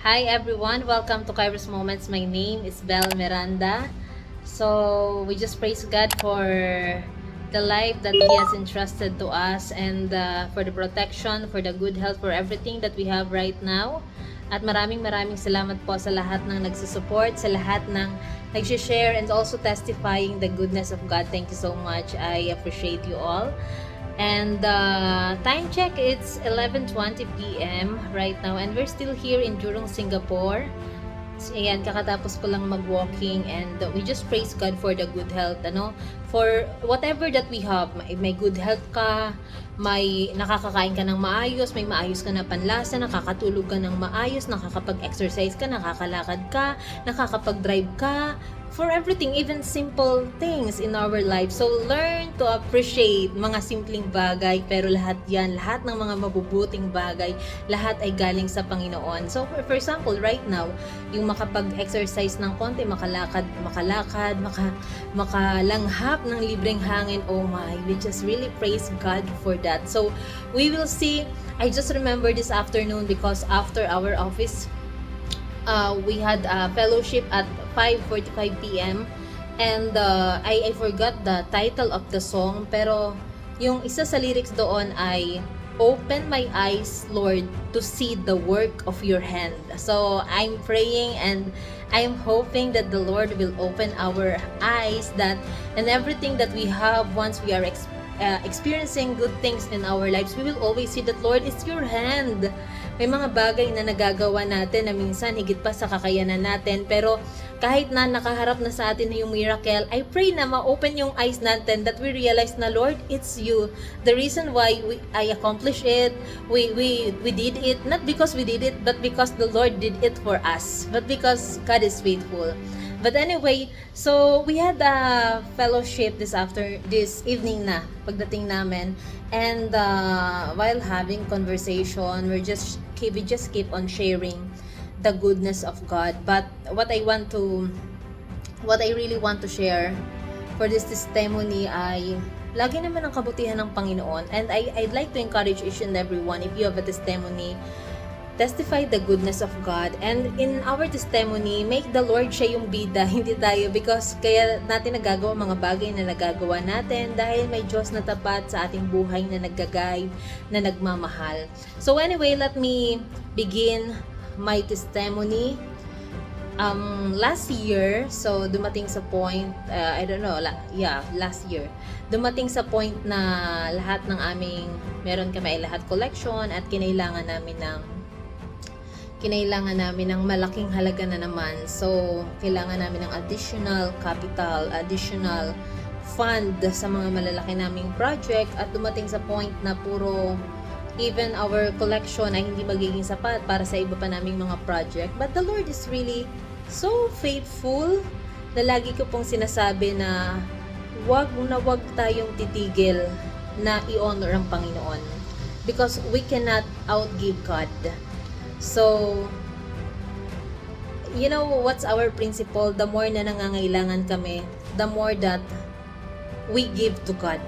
Hi everyone, welcome to Kairos Moments. My name is Belle Miranda. So we just praise God for the life that He has entrusted to us and uh, for the protection, for the good health, for everything that we have right now. At maraming maraming salamat po sa lahat ng nagsusupport, sa lahat ng nag-share and also testifying the goodness of God. Thank you so much. I appreciate you all. And uh, time check, it's 11.20 p.m. right now. And we're still here in Jurong, Singapore. So, ayan, kakatapos ko lang mag-walking and uh, we just praise God for the good health, ano? For whatever that we have, may, may good health ka, may nakakakain ka ng maayos, may maayos ka na panlasa, nakakatulog ka ng maayos, nakakapag-exercise ka, nakakalakad ka, nakakapag-drive ka, for everything, even simple things in our life. So, learn to appreciate mga simpleng bagay, pero lahat yan, lahat ng mga mabubuting bagay, lahat ay galing sa Panginoon. So, for, for example, right now, yung makapag-exercise ng konti, makalakad, makalakad, maka, makalanghap ng libreng hangin, oh my, we just really praise God for that. So, we will see, I just remember this afternoon because after our office uh, we had a fellowship at 5:45 p.m. and uh, I I forgot the title of the song pero yung isa sa lyrics doon ay Open my eyes, Lord, to see the work of your hand. So, I'm praying and I'm hoping that the Lord will open our eyes that and everything that we have once we are ex- uh, experiencing good things in our lives, we will always see that, Lord, it's your hand. May mga bagay na nagagawa natin na minsan higit pa sa kakayanan natin. Pero kahit na nakaharap na sa atin na yung miracle, I pray na ma-open yung eyes natin that we realize na, Lord, it's you. The reason why we, I accomplished it, we, we, we did it, not because we did it, but because the Lord did it for us. But because God is faithful. But anyway, so we had a fellowship this after this evening na pagdating namin and uh, while having conversation we're just we just keep on sharing the goodness of God. But what I want to what I really want to share for this testimony ay lagi naman ang kabutihan ng Panginoon and I I'd like to encourage each and everyone if you have a testimony testify the goodness of God. And in our testimony make the Lord siya yung bida hindi tayo. Because kaya natin nagagawa mga bagay na nagagawa natin dahil may Diyos na tapat sa ating buhay na naggagay na nagmamahal. So anyway let me begin my testimony. Um last year so dumating sa point uh, I don't know la, yeah last year. Dumating sa point na lahat ng aming meron kami ay lahat collection at kinailangan namin ng kinailangan namin ng malaking halaga na naman. So, kailangan namin ng additional capital, additional fund sa mga malalaki naming project at dumating sa point na puro even our collection ay hindi magiging sapat para sa iba pa naming mga project. But the Lord is really so faithful na lagi ko pong sinasabi na wag na wag tayong titigil na i-honor ang Panginoon because we cannot outgive God. So, you know what's our principle? The more na nangangailangan kami, the more that we give to God.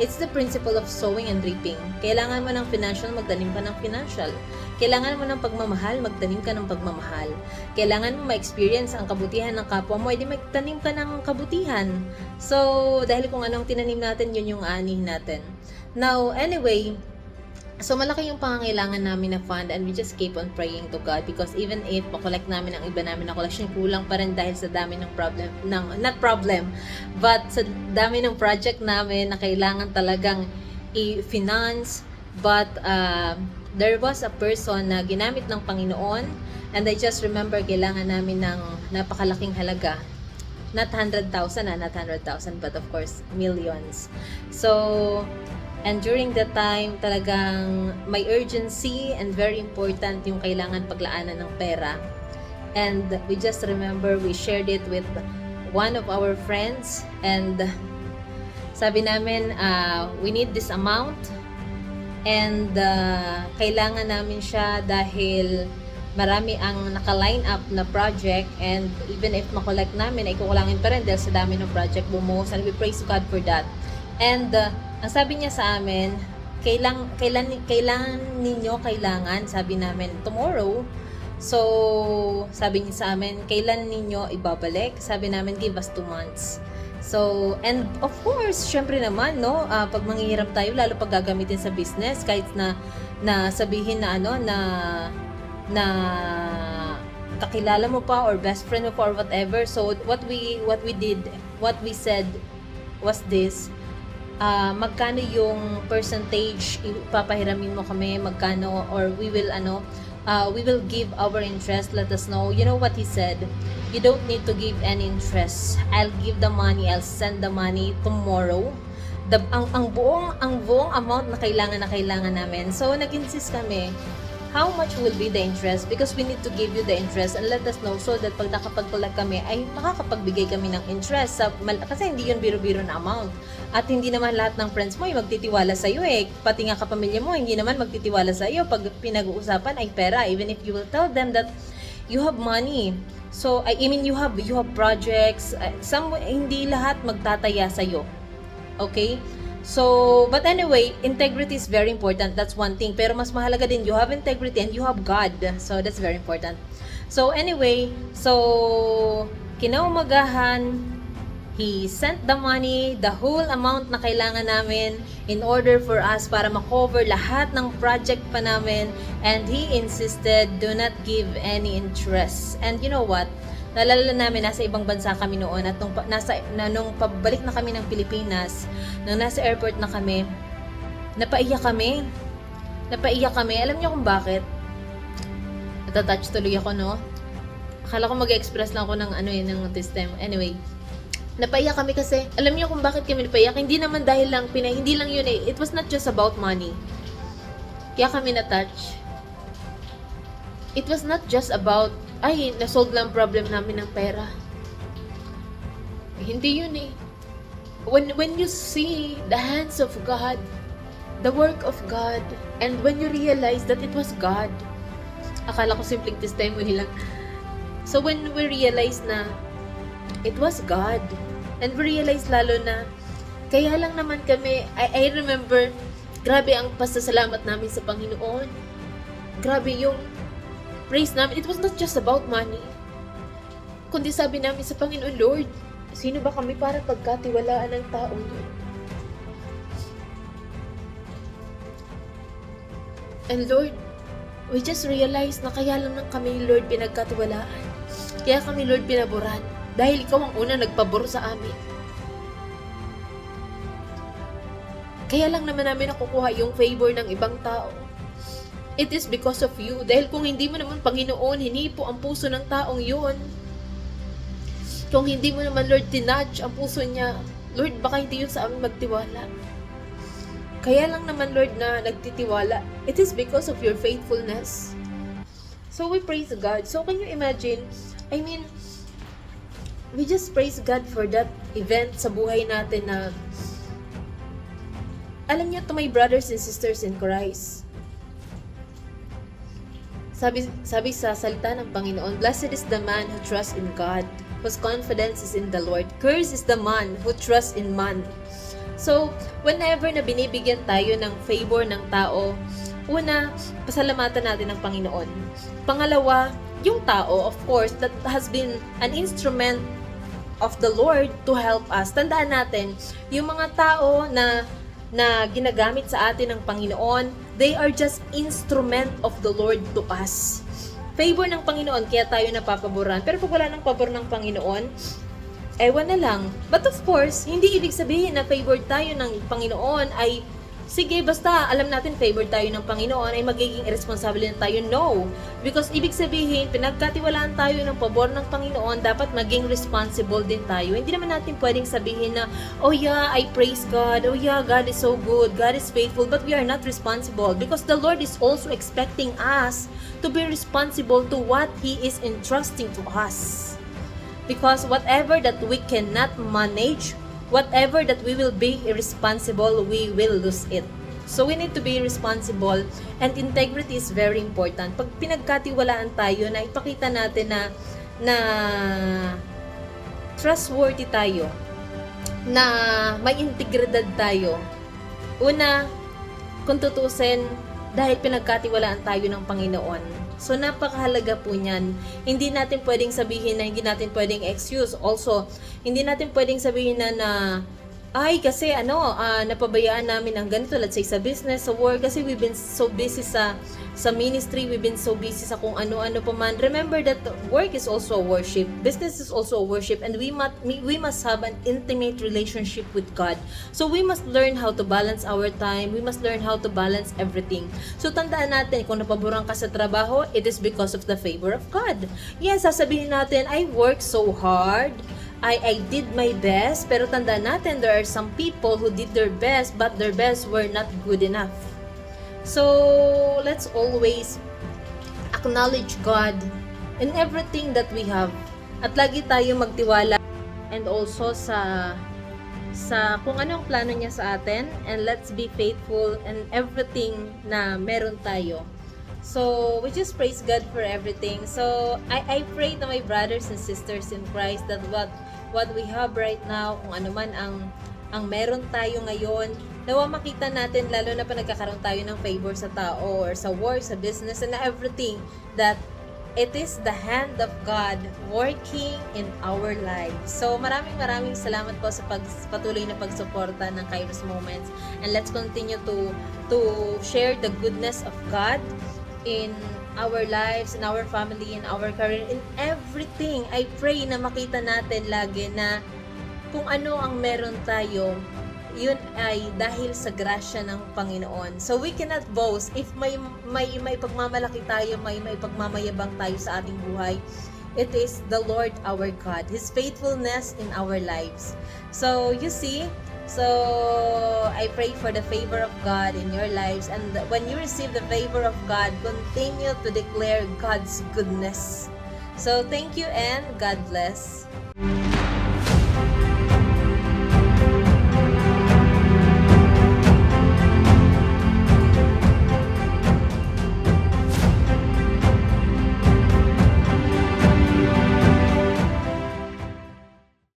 It's the principle of sowing and reaping. Kailangan mo ng financial, magtanim ka ng financial. Kailangan mo ng pagmamahal, magtanim ka ng pagmamahal. Kailangan mo ma-experience ang kabutihan ng kapwa mo, edi magtanim ka ng kabutihan. So, dahil kung anong tinanim natin, yun yung ani natin. Now, anyway, So, malaki yung pangangailangan namin na fund and we just keep on praying to God because even if makolect namin ang iba namin na collection, kulang pa rin dahil sa dami ng problem, ng, not problem, but sa dami ng project namin na kailangan talagang i-finance. But, uh, there was a person na ginamit ng Panginoon and I just remember kailangan namin ng napakalaking halaga not 100,000 ah, not 100,000 but of course millions. So and during that time talagang may urgency and very important yung kailangan paglaanan ng pera. And we just remember we shared it with one of our friends. And sabi namin uh, we need this amount. And uh, kailangan namin siya dahil marami ang naka-line up na project. And even if makolect namin ay kukulangin pa rin dahil sa dami ng project bumuhos. And we praise God for that. And uh, ang sabi niya sa amin kailang, kailan, kailangan ninyo kailangan sabi namin tomorrow So, sabi niya sa amin, kailan ninyo ibabalik? Sabi namin, give us two months. So, and of course, syempre naman, no, ah, pag manghihirap tayo, lalo pag gagamitin sa business, kahit na, na sabihin na ano, na, na, kakilala mo pa or best friend mo pa or whatever. So, what we, what we did, what we said was this, ah magkano yung percentage ipapahiramin mo kami, magkano, or we will, ano, uh, we will give our interest, let us know. You know what he said? You don't need to give any interest. I'll give the money, I'll send the money tomorrow. The, ang, ang buong ang buong amount na kailangan na kailangan namin. So nag-insist kami how much will be the interest? Because we need to give you the interest and let us know so that pag nakapag-collect kami ay makakapagbigay kami ng interest sa kasi hindi yun biro-biro na amount. At hindi naman lahat ng friends mo ay magtitiwala sa iyo eh. Pati nga kapamilya mo hindi naman magtitiwala sa iyo pag pinag-uusapan ay pera even if you will tell them that you have money. So I mean you have you have projects. Uh, some hindi lahat magtataya sa iyo Okay? So, but anyway, integrity is very important. That's one thing. Pero mas mahalaga din, you have integrity and you have God. So, that's very important. So, anyway, so, kinaumagahan, He sent the money, the whole amount na kailangan namin in order for us para makover lahat ng project pa namin. And He insisted, do not give any interest. And you know what? Nalala namin, nasa ibang bansa kami noon at nung, nasa, na, nung pabalik na kami ng Pilipinas, nung nasa airport na kami, napaiyak kami. Napaiyak kami. Alam niyo kung bakit? Natatouch tuloy ako, no? Akala ko mag-express lang ako ng ano yun, ng this time. Anyway, napaiyak kami kasi, alam niyo kung bakit kami napaiyak? Hindi naman dahil lang, pina, hindi lang yun eh. It was not just about money. Kaya kami na-touch. It was not just about, ay, nasolve lang problem namin ng pera. Eh, hindi yun eh. When, when you see the hands of God, the work of God, and when you realize that it was God, akala ko simpleng testimony lang. So when we realize na it was God, and we realize lalo na kaya lang naman kami, I, I remember, grabe ang pasasalamat namin sa Panginoon. Grabe yung praise namin. It was not just about money. Kundi sabi namin sa Panginoon, Lord, sino ba kami para pagkatiwalaan ng tao yun? And Lord, we just realized na kaya lang nang kami, Lord, pinagkatiwalaan. Kaya kami, Lord, pinaboran. Dahil ikaw ang una nagpabor sa amin. Kaya lang naman namin nakukuha yung favor ng ibang tao. It is because of you. Dahil kung hindi mo naman, Panginoon, hinipo ang puso ng taong yun. Kung hindi mo naman, Lord, tinudge ang puso niya, Lord, baka hindi yun sa amin magtiwala. Kaya lang naman, Lord, na nagtitiwala. It is because of your faithfulness. So we praise God. So can you imagine? I mean, we just praise God for that event sa buhay natin na alam niyo to my brothers and sisters in Christ. Sabi, sabi sa salita ng Panginoon, Blessed is the man who trusts in God, whose confidence is in the Lord. Cursed is the man who trusts in man. So, whenever na binibigyan tayo ng favor ng tao, una, pasalamatan natin ng Panginoon. Pangalawa, yung tao, of course, that has been an instrument of the Lord to help us. Tandaan natin, yung mga tao na na ginagamit sa atin ng Panginoon, they are just instrument of the Lord to us. Favor ng Panginoon, kaya tayo napapaboran. Pero pag wala ng pabor ng Panginoon, ewan na lang. But of course, hindi ibig sabihin na favored tayo ng Panginoon ay Sige, basta alam natin favor tayo ng Panginoon ay magiging irresponsible na tayo. No. Because ibig sabihin, pinagkatiwalaan tayo ng pabor ng Panginoon, dapat maging responsible din tayo. Hindi naman natin pwedeng sabihin na, oh yeah, I praise God. Oh yeah, God is so good. God is faithful. But we are not responsible because the Lord is also expecting us to be responsible to what He is entrusting to us. Because whatever that we cannot manage, whatever that we will be irresponsible, we will lose it. So we need to be responsible and integrity is very important. Pag pinagkatiwalaan tayo na ipakita natin na na trustworthy tayo, na may integridad tayo. Una, kung tutusin, dahil pinagkatiwalaan tayo ng Panginoon. So napakahalaga po niyan. Hindi natin pwedeng sabihin na hindi natin pwedeng excuse. Also, hindi natin pwedeng sabihin na na ay kasi ano, ah, napabayaan namin ang ganito let's say sa business, sa work kasi we've been so busy sa sa ministry, we've been so busy sa kung ano-ano pa man. Remember that work is also a worship. Business is also a worship and we must we must have an intimate relationship with God. So we must learn how to balance our time. We must learn how to balance everything. So tandaan natin kung napaboran ka sa trabaho, it is because of the favor of God. Yes, sasabihin natin, I work so hard. I, I did my best, pero tandaan natin, there are some people who did their best, but their best were not good enough. So, let's always acknowledge God in everything that we have. At lagi tayo magtiwala and also sa sa kung anong plano niya sa atin and let's be faithful in everything na meron tayo. So, we just praise God for everything. So, I, I pray to my brothers and sisters in Christ that what what we have right now, kung ano man ang ang meron tayo ngayon, nawa makita natin lalo na pa nagkakaroon tayo ng favor sa tao or sa work, sa business, and everything that it is the hand of God working in our lives. So maraming maraming salamat po sa pag, patuloy na pagsuporta ng Kairos Moments and let's continue to to share the goodness of God in our lives, in our family, in our career, in everything. I pray na makita natin lagi na kung ano ang meron tayo, yun ay dahil sa grasya ng Panginoon. So we cannot boast if may may may pagmamalaki tayo, may may pagmamayabang tayo sa ating buhay. It is the Lord our God, His faithfulness in our lives. So you see, so I pray for the favor of God in your lives, and when you receive the favor of God, continue to declare God's goodness. So thank you and God bless.